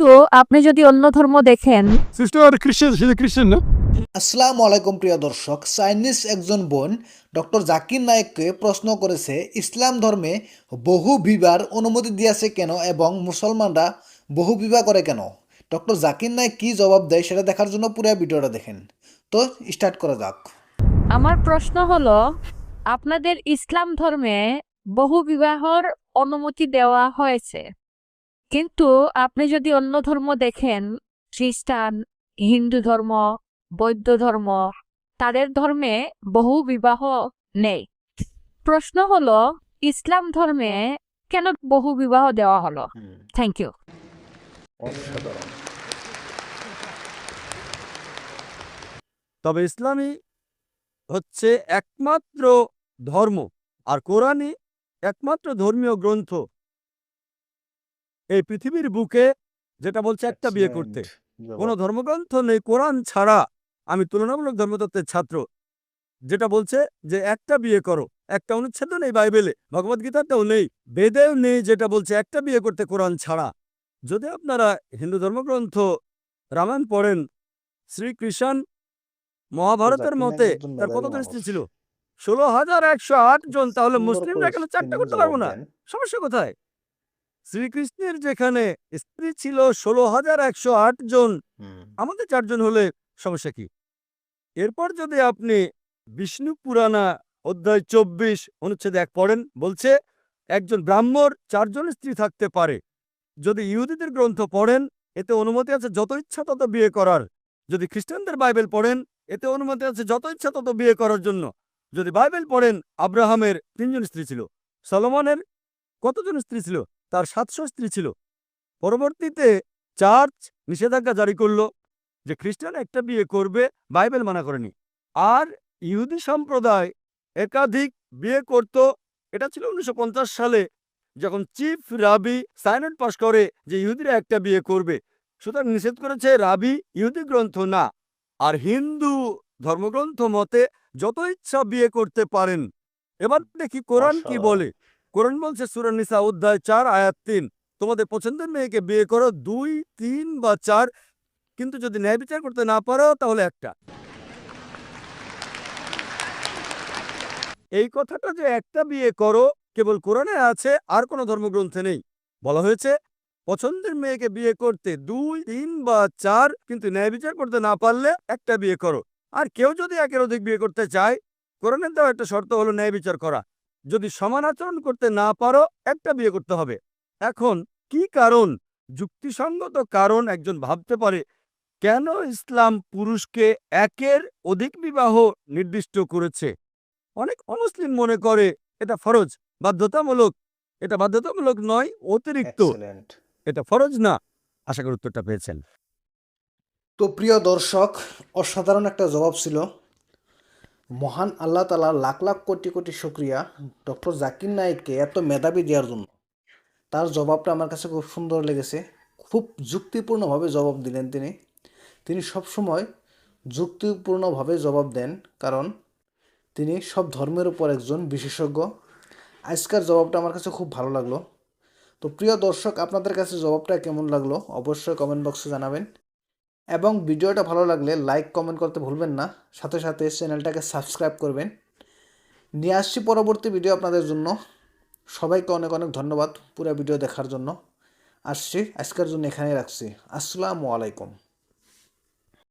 কিন্তু আপনি যদি অন্য ধর্ম দেখেন। সিস্টার খ্রিস্টান সে খ্রিস্টান না আসসালামু আলাইকুম প্রিয় দর্শক চাইনিজ একজন বোন ডক্টর জাকির নায়েককে প্রশ্ন করেছে ইসলাম ধর্মে বহু বিবাহ অনুমতি দিয়েছে কেন এবং মুসলমানরা বহু বিবাহ করে কেন? ডক্টর জাকির নায়েক কি জবাব দেয় সেটা দেখার জন্য পুরো ভিডিওটা দেখেন। তো স্টার্ট করা যাক। আমার প্রশ্ন হলো আপনাদের ইসলাম ধর্মে বহু বিবাহর অনুমতি দেওয়া হয়েছে। কিন্তু আপনি যদি অন্য ধর্ম দেখেন খ্রিস্টান হিন্দু ধর্ম বৌদ্ধ ধর্ম তাদের ধর্মে বহু বিবাহ নেই। প্রশ্ন হলো ইসলাম ধর্মে কেন বহু বিবাহ দেওয়া হলো? থ্যাংক ইউ তবে ইসলামী হচ্ছে একমাত্র ধর্ম আর কোরআনই একমাত্র ধর্মীয় গ্রন্থ। এই পৃথিবীর বুকে যেটা বলছে একটা বিয়ে করতে। কোনো ধর্মগ্রন্থ নেই কোরআন ছাড়া আমি তুলনামূলক ধর্মতত্ত্বের ছাত্র। যেটা বলছে যে একটা বিয়ে করো একটা অনুচ্ছেদ নেই বাইবেলে ভগবদ্গীতাতেও নেই বেদেও নেই যেটা বলছে একটা বিয়ে করতে কোরআন ছাড়া। যদি আপনারা হিন্দু ধর্মগ্রন্থ রামায়ণ পড়েন শ্রীকৃষ্ণ মহাভারতের মতে তার কতজন স্ত্রী ছিল? ষোলো হাজার একশো আট জন তাহলে মুসলিমরা কেন চারটা করতে পারব না? সমস্যা কোথায়? শ্রীকৃষ্ণের যেখানে স্ত্রী ছিল ষোলো হাজার একশো আট জন আমাদের চারজন হলে সমস্যা কি? এরপর যদি আপনি বিষ্ণু পুরাণা অধ্যায় চব্বিশ অনুচ্ছেদ এক পড়েন বলছে একজন ব্রাহ্মর চারজন স্ত্রী থাকতে পারে। যদি ইহুদিদের গ্রন্থ পড়েন এতে অনুমতি আছে যত ইচ্ছা তত বিয়ে করার। যদি খ্রিস্টানদের বাইবেল পড়েন এতে অনুমতি আছে যত ইচ্ছা তত বিয়ে করার জন্য। যদি বাইবেল পড়েন আব্রাহামের তিনজন স্ত্রী ছিল। সলোমনের কতজন স্ত্রী ছিল? তার সাতশো স্ত্রী ছিল। পরবর্তীতে চার্চ নিষেধাজ্ঞা জারি করল যে খ্রিস্টান একটা বিয়ে করবে বাইবেল মানা করেনি। আর ইহুদি সম্প্রদায় একাধিক বিয়ে করত এটা ছিল উনিশশো সালে যখন চিফ রাবি সাইনড পাশ করে যে ইহুদিরা একটা বিয়ে করবে। সুতরাং নিষেধ করেছে রাবি ইহুদি গ্রন্থ না। আর হিন্দু ধর্মগ্রন্থ মতে যত ইচ্ছা বিয়ে করতে পারেন। এবার দেখি কোরআন কি বলে। কোরআন বলছে সুরানিসা অধ্যায় চার, আয়াত তিন। তোমাদের পছন্দের মেয়েকে বিয়ে করো, দুই, তিন বা চার। কিন্তু যদি ন্যায় বিচার করতে না পারো, তাহলে একটা। এই কথাটা যে একটা বিয়ে করো, কেবল কোরআনে আছে, আর কোনো ধর্মগ্রন্থে নেই। বলা হয়েছে, পছন্দের মেয়েকে বিয়ে করতে দুই, তিন বা চার, কিন্তু ন্যায় বিচার করতে না পারলে একটা বিয়ে করো। আর কেউ যদি একের অধিক বিয়ে করতে চায়, কোরআনের দেওয়া একটা শর্ত হলো ন্যায় বিচার করা। যদি সমান আচরণ করতে না পারো একটা বিয়ে করতে হবে। এখন কি কারণ যুক্তিসঙ্গত কারণ একজন ভাবতে পারে কেন ইসলাম পুরুষকে একের অধিক বিবাহ নির্দিষ্ট করেছে? অনেক অমুসলিম মনে করে এটা ফরজ বাধ্যতামূলক। এটা বাধ্যতামূলক নয় অতিরিক্ত। এটা ফরজ না। আশা করি উত্তরটা পেয়েছেন। তো প্রিয় দর্শক অসাধারণ একটা জবাব ছিল। মহান আল্লাহ তালা লাখ লাখ কোটি কোটি শুক্রিয়া ডক্টর জাকির নায়েককে এত মেধাবী দেওয়ার জন্য। তার জবাবটা আমার কাছে খুব সুন্দর লেগেছে। খুব যুক্তিপূর্ণভাবে জবাব দিলেন তিনি। তিনি সবসময় যুক্তিপূর্ণভাবে জবাব দেন কারণ তিনি সব ধর্মের উপর একজন বিশেষজ্ঞ। আজকের জবাবটা আমার কাছে খুব ভালো লাগল। তো প্রিয় দর্শক, আপনাদের কাছে জবাবটা কেমন লাগল? অবশ্যই কমেন্ট বক্সে জানাবেন। এবং ভিডিওটা ভালো লাগলে লাইক কমেন্ট করতে ভুলবেন না। সাথে সাথে চ্যানেলটাকে সাবস্ক্রাইব করবেন। নিয়ে আসছি পরবর্তী ভিডিও আপনাদের জন্য। সবাইকে অনেক অনেক ধন্যবাদ পুরো ভিডিও দেখার জন্য। আসছি, আজকের জন্য এখানেই রাখছি। আসসালামু আলাইকুম।